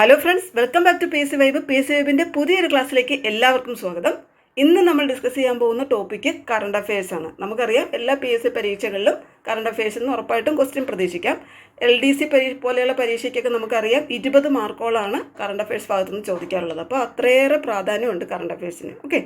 Hello friends welcome back to P C vibe P C വൈബിന്റെ പുതിയൊരു ക്ലാസ്സിലേക്ക് എല്ലാവർക്കും സ്വാഗതം. ഇന്ന് നമ്മൾ ഡിസ്കസ് ചെയ്യാൻ പോകുന്ന ടോപ്പിക്ക് കറണ്ട് അഫയേഴ്സ് ആണ്. നമുക്കറിയാം എല്ലാ പി എസ് സി പരീക്ഷകളിലും കറണ്ട് അഫയേഴ്സിൽ നിന്ന് ഉറപ്പായിട്ടും ക്വസ്റ്റ്യൻ പ്രതീക്ഷിക്കാം. എൽ ഡി സി പരീ പോലെയുള്ള പരീക്ഷയ്ക്കൊക്കെ നമുക്കറിയാം ഇരുപത് മാർക്കോളാണ് കറണ്ട് അഫയേഴ്സ് ഭാഗത്തുനിന്ന് ചോദിക്കാറുള്ളത്. അപ്പോൾ അത്രയേറെ പ്രാധാന്യമുണ്ട് കറണ്ട് അഫയേഴ്സിന് ഓക്കെ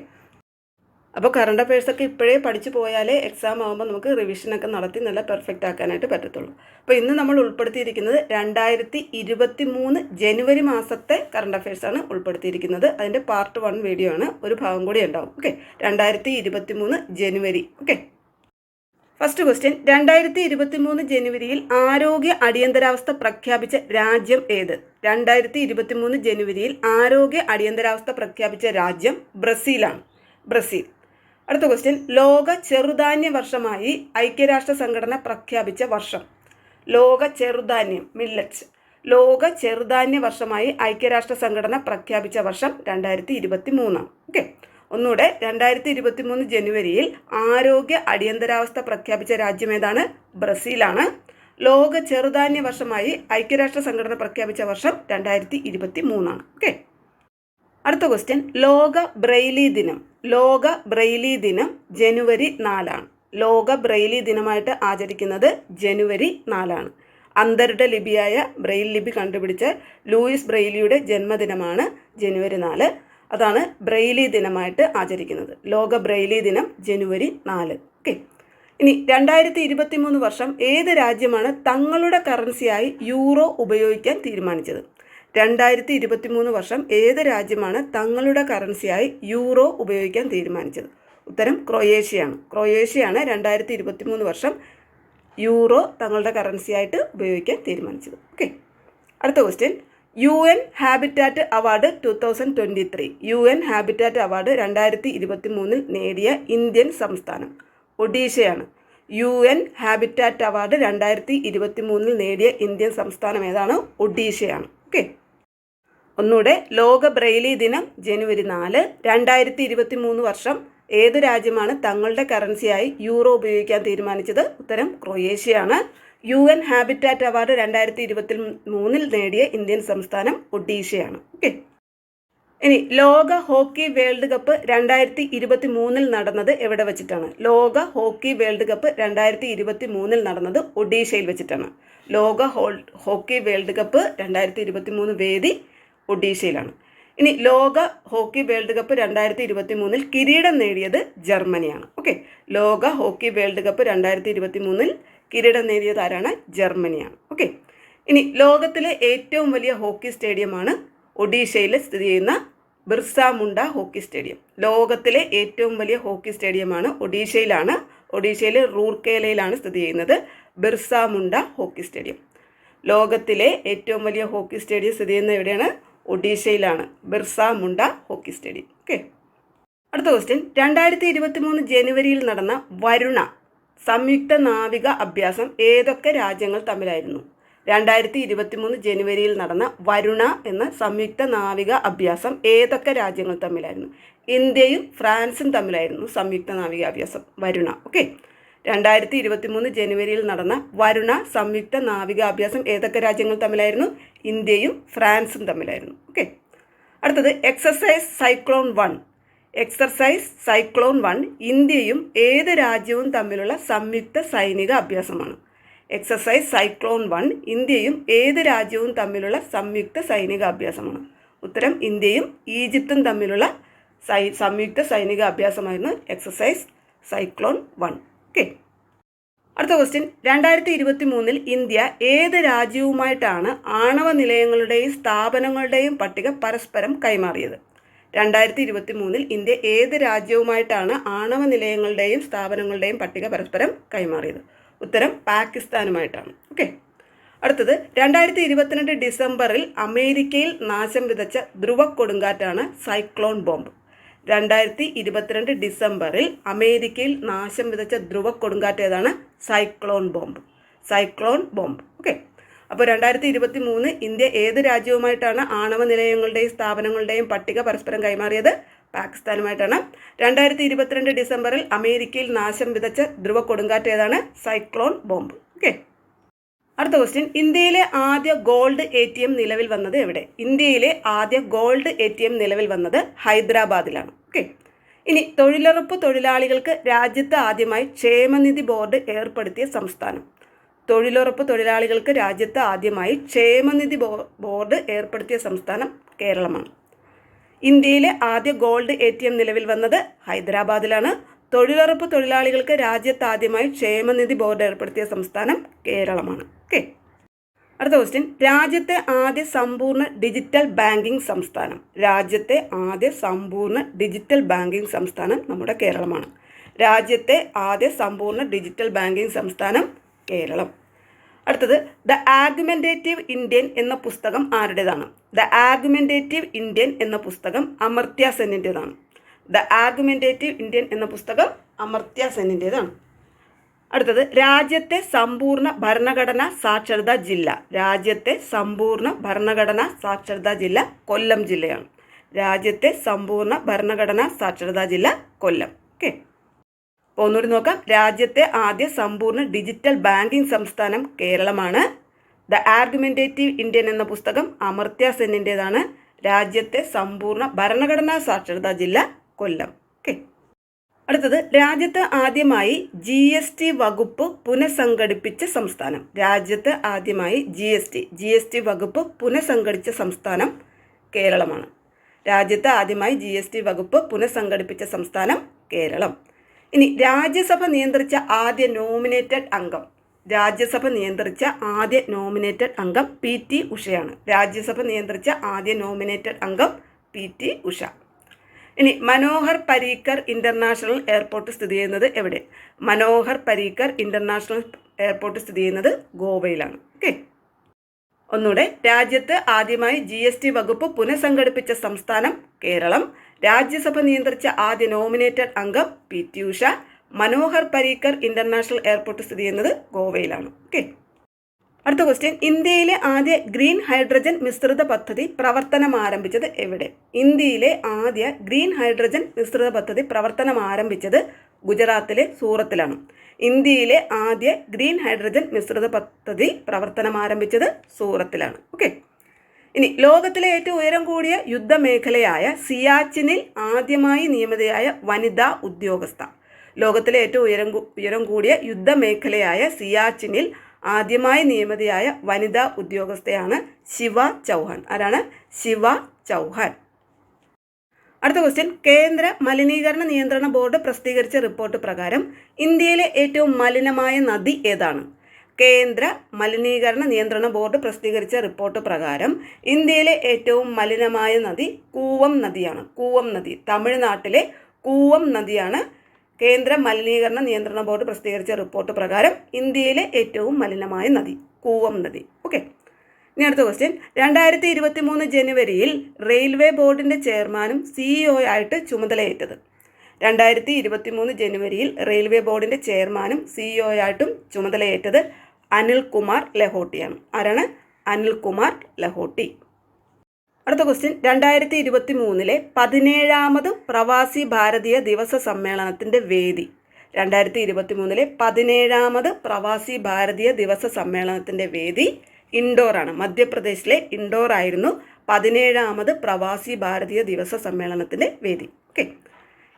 അപ്പോൾ കറണ്ട് അഫയേഴ്സൊക്കെ ഇപ്പോഴേ പഠിച്ചു പോയാലേ എക്സാം ആകുമ്പോൾ നമുക്ക് റിവിഷനൊക്കെ നടത്തി നല്ല പെർഫെക്റ്റ് ആക്കാനായിട്ട് പറ്റത്തുള്ളൂ. അപ്പോൾ ഇന്ന് നമ്മൾ ഉൾപ്പെടുത്തിയിരിക്കുന്നത് രണ്ടായിരത്തി ഇരുപത്തി മൂന്ന് ജനുവരി മാസത്തെ കറണ്ട് അഫയേഴ്സാണ് ഉൾപ്പെടുത്തിയിരിക്കുന്നത്. അതിന്റെ പാർട്ട് വൺ വീഡിയോ ആണ്. ഒരു ഭാഗം കൂടി ഉണ്ടാവും. ഓക്കെ രണ്ടായിരത്തി ഇരുപത്തി മൂന്ന് ജനുവരി. ഓക്കെ ഫസ്റ്റ് ക്വസ്റ്റ്യൻ രണ്ടായിരത്തി ഇരുപത്തി മൂന്ന് ജനുവരിയിൽ ആരോഗ്യ അടിയന്തരാവസ്ഥ പ്രഖ്യാപിച്ച രാജ്യം ഏത്? രണ്ടായിരത്തി ഇരുപത്തി മൂന്ന് ജനുവരിയിൽ ആരോഗ്യ അടിയന്തരാവസ്ഥ പ്രഖ്യാപിച്ച രാജ്യം ബ്രസീലാണ്. ബ്രസീൽ. അടുത്ത ക്വസ്റ്റ്യൻ ലോക ചെറുധാന്യ വർഷമായി ഐക്യരാഷ്ട്ര സംഘടന പ്രഖ്യാപിച്ച വർഷം. ലോക ചെറുധാന്യം മില്ലറ്റ്സ് ലോക ചെറുധാന്യ വർഷമായി ഐക്യരാഷ്ട്ര സംഘടന പ്രഖ്യാപിച്ച വർഷം രണ്ടായിരത്തി ഇരുപത്തി മൂന്നാണ് ഓക്കെ ഒന്നുകൂടെ രണ്ടായിരത്തി ഇരുപത്തി മൂന്ന് ജനുവരിയിൽ ആരോഗ്യ അടിയന്തരാവസ്ഥ പ്രഖ്യാപിച്ച രാജ്യം ഏതാണ്? ബ്രസീലാണ്. ലോക ചെറുധാന്യ വർഷമായി ഐക്യരാഷ്ട്ര സംഘടന പ്രഖ്യാപിച്ച വർഷം രണ്ടായിരത്തി ഇരുപത്തി മൂന്നാണ് ഓക്കെ അടുത്ത ക്വസ്റ്റ്യൻ ലോക ബ്രെയിലി ദിനം. ലോക ബ്രെയിലി ദിനം ജനുവരി നാലാണ്. ലോക ബ്രെയിലി ദിനമായിട്ട് ആചരിക്കുന്നത് ജനുവരി നാലാണ്. അന്തരുടെ ലിപിയായ ബ്രെയിൽ ലിപി കണ്ടുപിടിച്ച ലൂയിസ് ബ്രെയിലിയുടെ ജന്മദിനമാണ് ജനുവരി നാല്. അതാണ് ബ്രെയിലി ദിനമായിട്ട് ആചരിക്കുന്നത്. ലോക ബ്രെയിലി ദിനം ജനുവരി നാല്. ഓക്കെ ഇനി രണ്ടായിരത്തി ഇരുപത്തി മൂന്ന് വർഷം ഏത് രാജ്യമാണ് തങ്ങളുടെ കറൻസിയായി യൂറോ ഉപയോഗിക്കാൻ തീരുമാനിച്ചത്? രണ്ടായിരത്തി ഇരുപത്തി മൂന്ന് വർഷം ഏത് രാജ്യമാണ് തങ്ങളുടെ കറൻസിയായി യൂറോ ഉപയോഗിക്കാൻ തീരുമാനിച്ചത്? ഉത്തരം ക്രൊയേഷ്യയാണ്. ക്രൊയേഷ്യയാണ് രണ്ടായിരത്തി ഇരുപത്തി മൂന്ന് വർഷം യൂറോ തങ്ങളുടെ കറൻസിയായിട്ട് ഉപയോഗിക്കാൻ തീരുമാനിച്ചത്. ഓക്കെ. അടുത്ത question. U N habitat award two thousand twenty three. U N habitat award രണ്ടായിരത്തി ഇരുപത്തി മൂന്നിൽ നേടിയ ഇന്ത്യൻ സംസ്ഥാനം ഒഡീഷയാണ്. യു എൻ ഹാബിറ്റാറ്റ് അവാർഡ് രണ്ടായിരത്തി ഇരുപത്തി മൂന്നിൽ നേടിയ ഇന്ത്യൻ സംസ്ഥാനം ഏതാണ്? ഒഡീഷയാണ്. ഓക്കെ. ഒന്നുകൂടെ ലോക ബ്രെയിലി ദിനം ജനുവരി നാല് രണ്ടായിരത്തി ഇരുപത്തി മൂന്ന് വർഷം. ഏത് രാജ്യമാണ് തങ്ങളുടെ കറൻസിയായി യൂറോ ഉപയോഗിക്കാൻ തീരുമാനിച്ചത്? ഉത്തരം ക്രൊയേഷ്യയാണ്. യു എൻ ഹാബിറ്റാറ്റ് അവാർഡ് രണ്ടായിരത്തി ഇരുപത്തി മൂന്നിൽ നേടിയ ഇന്ത്യൻ സംസ്ഥാനം ഒഡീഷയാണ്. ഓക്കെ. ഇനി ലോക ഹോക്കി വേൾഡ് കപ്പ് രണ്ടായിരത്തി ഇരുപത്തി മൂന്നിൽ നടന്നത് എവിടെ വെച്ചിട്ടാണ്? ലോക ഹോക്കി വേൾഡ് കപ്പ് രണ്ടായിരത്തി ഇരുപത്തി മൂന്നിൽ നടന്നത് ഒഡീഷയിൽ വെച്ചിട്ടാണ്. ലോക ഹോക്കി വേൾഡ് കപ്പ് രണ്ടായിരത്തി ഇരുപത്തി മൂന്ന് വേദി ഒഡീഷയിലാണ് ഇനി ലോക ഹോക്കി വേൾഡ് കപ്പ് രണ്ടായിരത്തി ഇരുപത്തി മൂന്നിൽ കിരീടം നേടിയത് ജർമ്മനിയാണ്. ഓക്കെ ലോക ഹോക്കി വേൾഡ് കപ്പ് രണ്ടായിരത്തി ഇരുപത്തി മൂന്നിൽ കിരീടം നേടിയത് ആരാണ്? ജർമ്മനിയാണ്. ഓക്കെ ഇനി ലോകത്തിലെ ഏറ്റവും വലിയ ഹോക്കി സ്റ്റേഡിയമാണ് ഒഡീഷയിൽ സ്ഥിതി ചെയ്യുന്ന ബിർസ മുണ്ട ഹോക്കി സ്റ്റേഡിയം. ലോകത്തിലെ ഏറ്റവും വലിയ ഹോക്കി സ്റ്റേഡിയമാണ് ഒഡീഷയിലാണ് ഒഡീഷയിലെ റൂർക്കേലയിലാണ് സ്ഥിതി ചെയ്യുന്നത് ബിർസ മുണ്ട ഹോക്കി സ്റ്റേഡിയം. ലോകത്തിലെ ഏറ്റവും വലിയ ഹോക്കി സ്റ്റേഡിയം സ്ഥിതി ചെയ്യുന്ന എവിടെയാണ്? ഒഡീഷയിലാണ്. Birsa Munda hockey stadium. Okay. അടുത്ത ക്വസ്റ്റ്യൻ രണ്ടായിരത്തി ഇരുപത്തി മൂന്ന് ജനുവരിയിൽ നടന്ന വരുണ സംയുക്ത നാവിക അഭ്യാസം ഏതൊക്കെ രാജ്യങ്ങൾ തമ്മിലായിരുന്നു? രണ്ടായിരത്തി ഇരുപത്തി മൂന്ന് ജനുവരിയിൽ നടന്ന വരുണ എന്ന സംയുക്ത നാവിക അഭ്യാസം ഏതൊക്കെ രാജ്യങ്ങൾ തമ്മിലായിരുന്നു? ഇന്ത്യയും ഫ്രാൻസും തമ്മിലായിരുന്നു സംയുക്ത നാവിക അഭ്യാസം വരുണ. ഓക്കെ. രണ്ടായിരത്തി ഇരുപത്തി മൂന്ന് ജനുവരിയിൽ നടന്ന വരുണ സംയുക്ത നാവികാഭ്യാസം ഏതൊക്കെ രാജ്യങ്ങൾ തമ്മിലായിരുന്നു? ഇന്ത്യയും ഫ്രാൻസും തമ്മിലായിരുന്നു. ഓക്കെ. അടുത്തത് exercise cyclone one exercise cyclone one ഇന്ത്യയും ഏത് രാജ്യവും തമ്മിലുള്ള സംയുക്ത സൈനിക അഭ്യാസമാണ്. എക്സസൈസ് സൈക്ലോൺ വൺ ഇന്ത്യയും ഏത് രാജ്യവും തമ്മിലുള്ള സംയുക്ത സൈനിക അഭ്യാസമാണ്. ഉത്തരം ഇന്ത്യയും ഈജിപ്തും തമ്മിലുള്ള സൈ സംയുക്ത സൈനിക അഭ്യാസമായിരുന്നു. Exercise cyclone one okay. അടുത്ത ക്വസ്റ്റ്യൻ രണ്ടായിരത്തി ഇരുപത്തി മൂന്നിൽ ഇന്ത്യ ഏത് രാജ്യവുമായിട്ടാണ് ആണവ നിലയങ്ങളുടെയും സ്ഥാപനങ്ങളുടെയും പട്ടിക പരസ്പരം കൈമാറിയത്? രണ്ടായിരത്തി ഇരുപത്തി മൂന്നിൽ ഇന്ത്യ ഏത് രാജ്യവുമായിട്ടാണ് ആണവ നിലയങ്ങളുടെയും സ്ഥാപനങ്ങളുടെയും പട്ടിക പരസ്പരം കൈമാറിയത്? ഉത്തരം പാകിസ്ഥാനുമായിട്ടാണ്. ഓക്കെ. അടുത്തത്. രണ്ടായിരത്തി ഇരുപത്തിരണ്ട് ഡിസംബറിൽ അമേരിക്കയിൽ നാശം വിതച്ച ധ്രുവ കൊടുങ്കാറ്റാണ് സൈക്ലോൺ ബോംബ്. രണ്ടായിരത്തി ഇരുപത്തിരണ്ട് ഡിസംബറിൽ അമേരിക്കയിൽ നാശം വിതച്ച ധ്രുവ കൊടുങ്കാറ്റ് ഏതാണ് cyclone bomb. Cyclone bomb. Okay. അപ്പോൾ രണ്ടായിരത്തി ഇരുപത്തി മൂന്ന് ഇന്ത്യ ഏത് രാജ്യവുമായിട്ടാണ് ആണവ നിലയങ്ങളുടെയും സ്ഥാപനങ്ങളുടെയും പട്ടിക പരസ്പരം കൈമാറിയത്? പാകിസ്ഥാനുമായിട്ടാണ്. രണ്ടായിരത്തി ഇരുപത്തിരണ്ട് ഡിസംബറിൽ അമേരിക്കയിൽ നാശം വിതച്ച ധ്രുവ കൊടുങ്കാറ്റ് ഏതാണ് സൈക്ലോൺ ബോംബ്. ഓക്കെ. അടുത്ത ക്വസ്റ്റ്യൻ ഇന്ത്യയിലെ ആദ്യ ഗോൾഡ് എ ടി എം നിലവിൽ വന്നത് എവിടെ? ഇന്ത്യയിലെ ആദ്യ ഗോൾഡ് എ ടി എം നിലവിൽ വന്നത് ഹൈദരാബാദിലാണ്. ഓക്കെ ഇനി തൊഴിലുറപ്പ് തൊഴിലാളികൾക്ക് രാജ്യത്ത് ആദ്യമായി ക്ഷേമനിധി ബോർഡ് ഏർപ്പെടുത്തിയ സംസ്ഥാനം. തൊഴിലുറപ്പ് തൊഴിലാളികൾക്ക് രാജ്യത്ത് ആദ്യമായി ക്ഷേമനിധി ബോർഡ് ഏർപ്പെടുത്തിയ സംസ്ഥാനം കേരളമാണ്. ഇന്ത്യയിലെ ആദ്യ ഗോൾഡ് എ നിലവിൽ വന്നത് ഹൈദരാബാദിലാണ്. തൊഴിലുറപ്പ് തൊഴിലാളികൾക്ക് രാജ്യത്ത് ആദ്യമായി ക്ഷേമനിധി ബോർഡ് ഏർപ്പെടുത്തിയ സംസ്ഥാനം കേരളമാണ്. ഓക്കെ. അടുത്ത ക്വസ്റ്റ്യൻ രാജ്യത്തെ ആദ്യ സമ്പൂർണ ഡിജിറ്റൽ ബാങ്കിംഗ് സംസ്ഥാനം. രാജ്യത്തെ ആദ്യ സമ്പൂർണ ഡിജിറ്റൽ ബാങ്കിംഗ് സംസ്ഥാനം നമ്മുടെ കേരളമാണ്. രാജ്യത്തെ ആദ്യ സമ്പൂർണ ഡിജിറ്റൽ ബാങ്കിംഗ് സംസ്ഥാനം കേരളം. അടുത്തത് ദ ആർഗ്യുമെന്റേറ്റീവ് ഇന്ത്യൻ എന്ന പുസ്തകം ആരുടേതാണ്? ദ ആർഗ്യുമെന്റേറ്റീവ് ഇന്ത്യൻ എന്ന പുസ്തകം അമർത്യ സെന്നിന്റെതാണ് ദ ആർഗ്യുമെന്റേറ്റീവ് ഇന്ത്യൻ എന്ന പുസ്തകം അമർത്യ സെന്നിന്റേതാണ് അടുത്തത് രാജ്യത്തെ സമ്പൂർണ ഭരണഘടന സാക്ഷരതാ ജില്ല. രാജ്യത്തെ സമ്പൂർണ ഭരണഘടന സാക്ഷരതാ ജില്ല കൊല്ലം ജില്ലയാണ്. രാജ്യത്തെ സമ്പൂർണ ഭരണഘടന സാക്ഷരതാ ജില്ല കൊല്ലം. ഓക്കെ. അപ്പോൾ ഒന്നുകൂടി നോക്കാം. രാജ്യത്തെ ആദ്യ സമ്പൂർണ ഡിജിറ്റൽ ബാങ്കിംഗ് സംസ്ഥാനം കേരളമാണ്. ദ ആർഗ്യുമെന്റേറ്റീവ് ഇന്ത്യൻ എന്ന പുസ്തകം അമർത്യ സെന്നിന്റേതാണ് രാജ്യത്തെ സമ്പൂർണ ഭരണഘടനാ സാക്ഷരതാ ജില്ല കൊല്ലം. ഓക്കെ. അടുത്തത് രാജ്യത്ത് ആദ്യമായി ജി എസ് ടി വകുപ്പ് പുനഃസംഘടിപ്പിച്ച സംസ്ഥാനം. രാജ്യത്ത് ആദ്യമായി G S T G S T വകുപ്പ് പുനഃസംഘടിച്ച സംസ്ഥാനം കേരളമാണ്. രാജ്യത്ത് ആദ്യമായി ജി എസ് ടി വകുപ്പ് പുനഃസംഘടിപ്പിച്ച സംസ്ഥാനം കേരളം. ഇനി രാജ്യസഭ നിയന്ത്രിച്ച ആദ്യ നോമിനേറ്റഡ് അംഗം. രാജ്യസഭ നിയന്ത്രിച്ച ആദ്യ നോമിനേറ്റഡ് അംഗം പി ടി ഉഷയാണ്. രാജ്യസഭ നിയന്ത്രിച്ച ആദ്യ നോമിനേറ്റഡ് അംഗം പി ടി ഉഷ. ഇനി മനോഹർ പരീക്കർ ഇന്റർനാഷണൽ എയർപോർട്ട് സ്ഥിതി ചെയ്യുന്നത് എവിടെ? മനോഹർ പരീക്കർ ഇന്റർനാഷണൽ എയർപോർട്ട് സ്ഥിതി ചെയ്യുന്നത് ഗോവയിലാണ്. ഓക്കെ. ഒന്നുകൂടെ രാജ്യത്ത് ആദ്യമായി ജി എസ് ടി വകുപ്പ് പുനഃസംഘടിപ്പിച്ച സംസ്ഥാനം കേരളം. രാജ്യസഭ നിയന്ത്രിച്ച ആദ്യ നോമിനേറ്റഡ് അംഗം P. T Usha Manohar Parrikar international airport സ്ഥിതി ചെയ്യുന്നത് ഗോവയിലാണ്. ഓക്കെ. അടുത്ത ക്വസ്റ്റ്യൻ ഇന്ത്യയിലെ ആദ്യ ഗ്രീൻ ഹൈഡ്രജൻ മിശ്രിത പദ്ധതി പ്രവർത്തനം ആരംഭിച്ചത് എവിടെ? ഇന്ത്യയിലെ ആദ്യ ഗ്രീൻ ഹൈഡ്രജൻ മിശ്രിത പദ്ധതി പ്രവർത്തനം ആരംഭിച്ചത് ഗുജറാത്തിലെ സൂറത്തിലാണ്. ഇന്ത്യയിലെ ആദ്യ ഗ്രീൻ ഹൈഡ്രജൻ മിശ്രിത പദ്ധതി പ്രവർത്തനം ആരംഭിച്ചത് സൂറത്തിലാണ്. ഓക്കെ ഇനി ലോകത്തിലെ ഏറ്റവും ഉയരം കൂടിയ യുദ്ധമേഖലയായ സിയാച്ചിനിൽ ആദ്യമായി നിയമിതയായ വനിതാ ഉദ്യോഗസ്ഥ. ലോകത്തിലെ ഏറ്റവും ഉയരം ഉയരം കൂടിയ യുദ്ധമേഖലയായ സിയാച്ചിനിൽ ആദ്യമായി നിയമിതയായ വനിതാ ഉദ്യോഗസ്ഥയാണ് ശിവ ചൗഹാൻ. ആരാണ്? ശിവ ചൗഹാൻ. അടുത്ത ക്വസ്റ്റ്യൻ കേന്ദ്ര മലിനീകരണ നിയന്ത്രണ ബോർഡ് പ്രസിദ്ധീകരിച്ച റിപ്പോർട്ട് പ്രകാരം ഇന്ത്യയിലെ ഏറ്റവും മലിനമായ നദി ഏതാണ്? കേന്ദ്ര മലിനീകരണ നിയന്ത്രണ ബോർഡ് പ്രസിദ്ധീകരിച്ച റിപ്പോർട്ട് പ്രകാരം ഇന്ത്യയിലെ ഏറ്റവും മലിനമായ നദി കൂവം നദിയാണ്. കൂവം നദി. തമിഴ്നാട്ടിലെ കൂവം നദിയാണ് കേന്ദ്ര മലിനീകരണ നിയന്ത്രണ ബോർഡ് പ്രസിദ്ധീകരിച്ച റിപ്പോർട്ട് പ്രകാരം ഇന്ത്യയിലെ ഏറ്റവും മലിനമായ നദി കൂവം നദി. ഓക്കെ ഇനി അടുത്ത ക്വസ്റ്റ്യൻ രണ്ടായിരത്തി ഇരുപത്തി മൂന്ന് ജനുവരിയിൽ റെയിൽവേ ബോർഡിന്റെ ചെയർമാനും സിഇഒ ആയിട്ട് ചുമതലയേറ്റത്. രണ്ടായിരത്തി ഇരുപത്തി മൂന്ന് ജനുവരിയിൽ റെയിൽവേ ബോർഡിന്റെ ചെയർമാനും സിഇഒ ആയിട്ടും ചുമതലയേറ്റത് അനിൽകുമാർ ലഹോട്ടിയാണ്. ആരാണ്? അനിൽകുമാർ ലഹോട്ടി. അടുത്ത ക്വസ്റ്റ്യൻ രണ്ടായിരത്തി ഇരുപത്തി മൂന്നിലെ പതിനേഴാമത് പ്രവാസി ഭാരതീയ ദിവസ സമ്മേളനത്തിന്റെ വേദി. രണ്ടായിരത്തി ഇരുപത്തി മൂന്നിലെ പതിനേഴാമത് പ്രവാസി ഭാരതീയ ദിവസ സമ്മേളനത്തിന്റെ വേദി ഇൻഡോറാണ് മധ്യപ്രദേശിലെ ഇൻഡോർ ആയിരുന്നു പതിനേഴാമത് പ്രവാസി ഭാരതീയ ദിവസ സമ്മേളനത്തിന്റെ വേദി. ഓക്കെ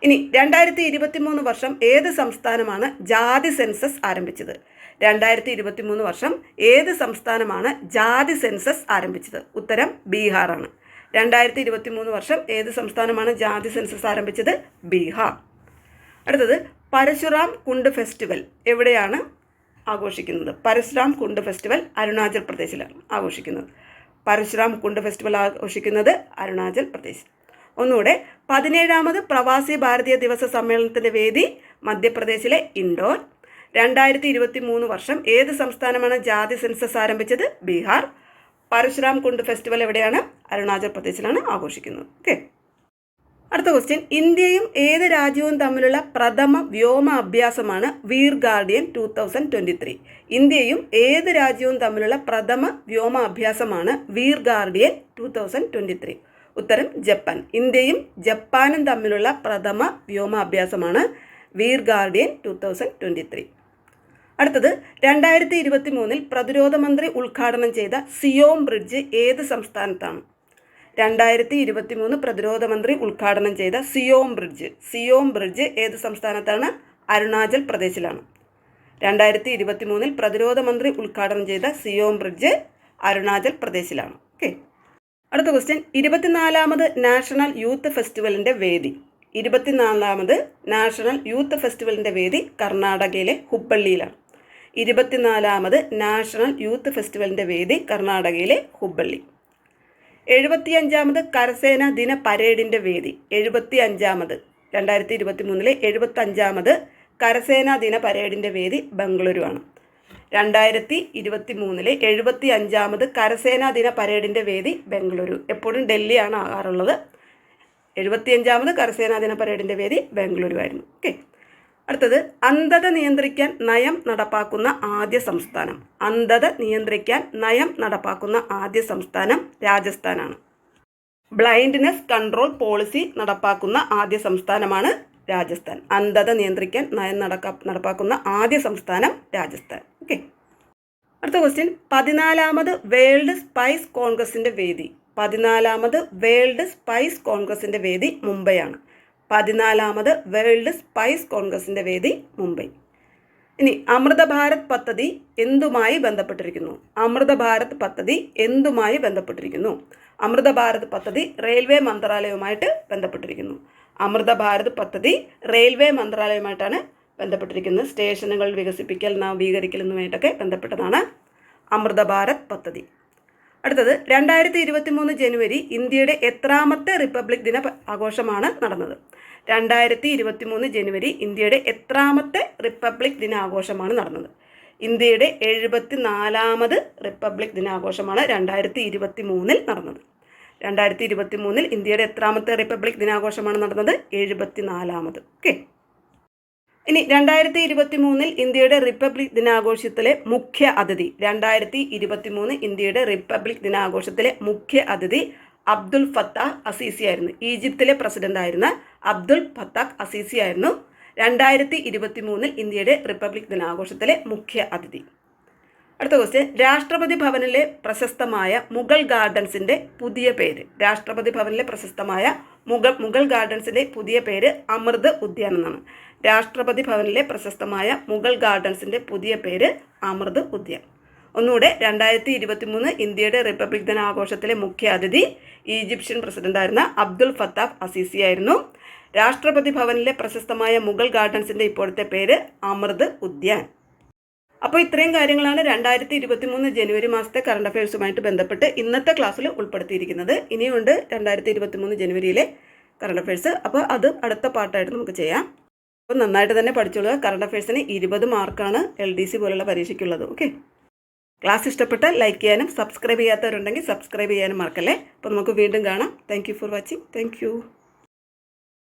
ഇനി രണ്ടായിരത്തി ഇരുപത്തി മൂന്ന് വർഷം ഏത് സംസ്ഥാനമാണ് ജാതി സെൻസസ് ആരംഭിച്ചത്? രണ്ടായിരത്തി ഇരുപത്തി മൂന്ന് വർഷം ഏത് സംസ്ഥാനമാണ് ജാതി സെൻസസ് ആരംഭിച്ചത്? ഉത്തരം ബീഹാറാണ്. രണ്ടായിരത്തി ഇരുപത്തി മൂന്ന് വർഷം ഏത് സംസ്ഥാനമാണ് ജാതി സെൻസസ് ആരംഭിച്ചത്? ബീഹാർ. അടുത്തത് പരശുറാം കുണ്ട് ഫെസ്റ്റിവൽ എവിടെയാണ് ആഘോഷിക്കുന്നത്? പരശുറാം കുണ്ട് ഫെസ്റ്റിവൽ അരുണാചൽ പ്രദേശിലാണ് ആഘോഷിക്കുന്നത്. പരശുറാം കുണ്ട് ഫെസ്റ്റിവൽ ആഘോഷിക്കുന്നത് അരുണാചൽ പ്രദേശ്. ഒന്നുകൂടെ പതിനേഴാമത് പ്രവാസി ഭാരതീയ ദിവസ സമ്മേളനത്തിന്റെ വേദി മധ്യപ്രദേശിലെ ഇൻഡോർ. രണ്ടായിരത്തി ഇരുപത്തി മൂന്ന് വർഷം ഏത് സംസ്ഥാനമാണ് ജാതി സെൻസസ് ആരംഭിച്ചത്? ബീഹാർ. പരശുരാം കുണ്ട് ഫെസ്റ്റിവൽ എവിടെയാണ്? അരുണാചൽ പ്രദേശിലാണ് ആഘോഷിക്കുന്നത്. ഓക്കെ. അടുത്ത ക്വസ്റ്റ്യൻ ഇന്ത്യയും ഏത് രാജ്യവും തമ്മിലുള്ള പ്രഥമ വ്യോമ അഭ്യാസമാണ് Veer guardian two thousand twenty three ഇന്ത്യയും ഏത് രാജ്യവും തമ്മിലുള്ള പ്രഥമ വ്യോമ അഭ്യാസമാണ് Veer guardian two thousand twenty three ഉത്തരം ജപ്പാൻ. ഇന്ത്യയും ജപ്പാനും തമ്മിലുള്ള പ്രഥമ വ്യോമ അഭ്യാസമാണ് Veer guardian two thousand twenty three അടുത്തത് രണ്ടായിരത്തി ഇരുപത്തി മൂന്നിൽ പ്രതിരോധ മന്ത്രി ഉദ്ഘാടനം ചെയ്ത സിയോം ബ്രിഡ്ജ് ഏത് സംസ്ഥാനത്താണ്? രണ്ടായിരത്തി ഇരുപത്തി മൂന്ന് പ്രതിരോധ മന്ത്രി ഉദ്ഘാടനം ചെയ്ത സിയോം ബ്രിഡ്ജ്. സിയോം ബ്രിഡ്ജ് ഏത് സംസ്ഥാനത്താണ്? അരുണാചൽ പ്രദേശിലാണ്. രണ്ടായിരത്തി ഇരുപത്തി മൂന്നിൽ പ്രതിരോധ മന്ത്രി ഉദ്ഘാടനം ചെയ്ത സിയോം ബ്രിഡ്ജ് അരുണാചൽ പ്രദേശിലാണ്. ഓക്കെ. അടുത്ത ക്വസ്റ്റ്യൻ. ഇരുപത്തിനാലാമത് നാഷണൽ യൂത്ത് ഫെസ്റ്റിവലിന്റെ വേദി. ഇരുപത്തിനാലാമത് നാഷണൽ യൂത്ത് ഫെസ്റ്റിവലിന്റെ വേദി കർണാടകയിലെ ഹുബ്ബള്ളിയിലാണ് ഇരുപത്തിനാലാമത് നാഷണൽ യൂത്ത് ഫെസ്റ്റിവലിന്റെ വേദി കർണാടകയിലെ ഹുബ്ബള്ളി. എഴുപത്തിയഞ്ചാമത് കരസേന ദിന പരേഡിന്റെ വേദി. എഴുപത്തി അഞ്ചാമത് രണ്ടായിരത്തി ഇരുപത്തി മൂന്നിലെ എഴുപത്തി അഞ്ചാമത് കരസേനാ ദിന പരേഡിന്റെ വേദി ബംഗളൂരുവാണ്. രണ്ടായിരത്തി ഇരുപത്തി മൂന്നിലെ എഴുപത്തി അഞ്ചാമത് കരസേനാ ദിന പരേഡിന്റെ വേദി ബംഗളൂരു. എപ്പോഴും ഡൽഹിയാണ് ആകാറുള്ളത് എഴുപത്തിയഞ്ചാമത് കരസേനാ ദിന പരേഡിന്റെ വേദി ബംഗളൂരു ആയിരുന്നു ഓക്കെ. അടുത്തത് അന്ധത നിയന്ത്രിക്കാൻ നയം നടപ്പാക്കുന്ന ആദ്യ സംസ്ഥാനം. അന്ധത നിയന്ത്രിക്കാൻ നയം നടപ്പാക്കുന്ന ആദ്യ സംസ്ഥാനം രാജസ്ഥാനാണ്. ബ്ലൈൻഡ്നെസ് കൺട്രോൾ പോളിസി നടപ്പാക്കുന്ന ആദ്യ സംസ്ഥാനമാണ് രാജസ്ഥാൻ. അന്ധത നിയന്ത്രിക്കാൻ നയം നടക്ക നടപ്പാക്കുന്ന ആദ്യ സംസ്ഥാനം രാജസ്ഥാൻ. ഓക്കെ. അടുത്ത ക്വസ്റ്റ്യൻ പതിനാലാമത് വേൾഡ് സ്പൈസ് കോൺഗ്രസിന്റെ വേദി. പതിനാലാമത് വേൾഡ് സ്പൈസ് കോൺഗ്രസിന്റെ വേദി മുംബൈയാണ്. പതിനാലാമത് വേൾഡ് സ്പൈസ് കോൺഗ്രസിന്റെ വേദി മുംബൈ. ഇനി അമൃത ഭാരത് പദ്ധതി എന്തുമായി ബന്ധപ്പെട്ടിരിക്കുന്നു? അമൃത ഭാരത് പദ്ധതി എന്തുമായി ബന്ധപ്പെട്ടിരിക്കുന്നു? അമൃത ഭാരത് പദ്ധതി റെയിൽവേ മന്ത്രാലയവുമായിട്ട് ബന്ധപ്പെട്ടിരിക്കുന്നു. അമൃത ഭാരത് പദ്ധതി റെയിൽവേ മന്ത്രാലയവുമായിട്ടാണ് ബന്ധപ്പെട്ടിരിക്കുന്നത്. സ്റ്റേഷനുകൾ വികസിപ്പിക്കൽ നവീകരിക്കൽ എന്നുമായിട്ടൊക്കെ ബന്ധപ്പെട്ടതാണ് അമൃത ഭാരത് പദ്ധതി. അടുത്തത് രണ്ടായിരത്തി ഇരുപത്തി മൂന്ന് ജനുവരി ഇന്ത്യയുടെ എത്രാമത്തെ റിപ്പബ്ലിക് ദിന ആഘോഷമാണ് നടന്നത്. രണ്ടായിരത്തി ഇരുപത്തി മൂന്ന് ജനുവരി ഇന്ത്യയുടെ എത്രാമത്തെ റിപ്പബ്ലിക് ദിനാഘോഷമാണ് നടന്നത്. ഇന്ത്യയുടെ എഴുപത്തി നാലാമത് റിപ്പബ്ലിക് ദിനാഘോഷമാണ് രണ്ടായിരത്തി ഇരുപത്തി മൂന്നിൽ നടന്നത്. രണ്ടായിരത്തി ഇരുപത്തി മൂന്നിൽ ഇന്ത്യയുടെ എത്രാമത്തെ റിപ്പബ്ലിക് ദിനാഘോഷമാണ് നടന്നത്? എഴുപത്തി നാലാമത് ഓക്കെ. ഇനി രണ്ടായിരത്തി ഇരുപത്തി മൂന്നിൽ ഇന്ത്യയുടെ റിപ്പബ്ലിക് ദിനാഘോഷത്തിലെ മുഖ്യ അതിഥി രണ്ടായിരത്തി ഇരുപത്തി മൂന്ന് ഇന്ത്യയുടെ റിപ്പബ്ലിക് ദിനാഘോഷത്തിലെ മുഖ്യ അതിഥി അബ്ദുൽ ഫത്താഹ് അസീസി ആയിരുന്നു. ഈജിപ്തിലെ പ്രസിഡന്റ് ആയിരുന്ന ഫത്താഖ് ഫത്താഹ് അസീസി ആയിരുന്നു രണ്ടായിരത്തി ഇരുപത്തി മൂന്നിൽ ഇന്ത്യയുടെ റിപ്പബ്ലിക് ദിനാഘോഷത്തിലെ മുഖ്യ അതിഥി. അടുത്ത ക്വസ്റ്റ്യൻ രാഷ്ട്രപതി ഭവനിലെ പ്രശസ്തമായ മുഗൾ ഗാർഡൻസിന്റെ പുതിയ പേര്. രാഷ്ട്രപതി ഭവനിലെ പ്രശസ്തമായ മുഗൾ മുഗൾ ഗാർഡൻസിന്റെ പുതിയ പേര് അമൃത് ഉദ്യാൻ എന്നാണ്. രാഷ്ട്രപതി ഭവനിലെ പ്രശസ്തമായ മുഗൾ ഗാർഡൻസിന്റെ പുതിയ പേര് അമൃത് ഉദ്യാൻ ഒന്നുകൂടെ രണ്ടായിരത്തി ഇരുപത്തി മൂന്ന് ഇന്ത്യയുടെ റിപ്പബ്ലിക് ദിനാഘോഷത്തിലെ മുഖ്യ അതിഥി ഈജിപ്ഷ്യൻ പ്രസിഡന്റായിരുന്ന അബ്ദുൽ ഫത്താഫ് അസീസി ആയിരുന്നു. രാഷ്ട്രപതി ഭവനിലെ പ്രശസ്തമായ മുഗൾ ഗാർഡൻസിന്റെ ഇപ്പോഴത്തെ പേര് അമൃത് ഉദ്യാൻ. അപ്പോൾ ഇത്രയും കാര്യങ്ങളാണ് രണ്ടായിരത്തി ഇരുപത്തി മൂന്ന് ജനുവരി മാസത്തെ കറണ്ട് അഫയേഴ്സുമായിട്ട് ബന്ധപ്പെട്ട് ഇന്നത്തെ ക്ലാസ്സിൽ ഉൾപ്പെടുത്തിയിരിക്കുന്നത്. ഇനിയുണ്ട് രണ്ടായിരത്തി ഇരുപത്തി മൂന്ന് ജനുവരിയിലെ കറണ്ട് അഫയേഴ്സ് അപ്പോൾ അത് അടുത്ത പാട്ടായിട്ട് നമുക്ക് ചെയ്യാം. അപ്പോൾ നന്നായിട്ട് തന്നെ പഠിച്ചോളുക. കറണ്ട് അഫയേഴ്സിന് ഇരുപത് മാർക്കാണ് എൽ ഡി സി പോലുള്ള പരീക്ഷയ്ക്കുള്ളത്. ഓക്കെ? ക്ലാസ് ഇഷ്ടപ്പെട്ടാൽ ലൈക്ക് ചെയ്യാനും സബ്സ്ക്രൈബ് ചെയ്യാത്തവരുണ്ടെങ്കിൽ സബ്സ്ക്രൈബ് ചെയ്യാനും മറക്കല്ലേ? അപ്പോൾ നമുക്ക് വീണ്ടും കാണാം. Thank for watching thank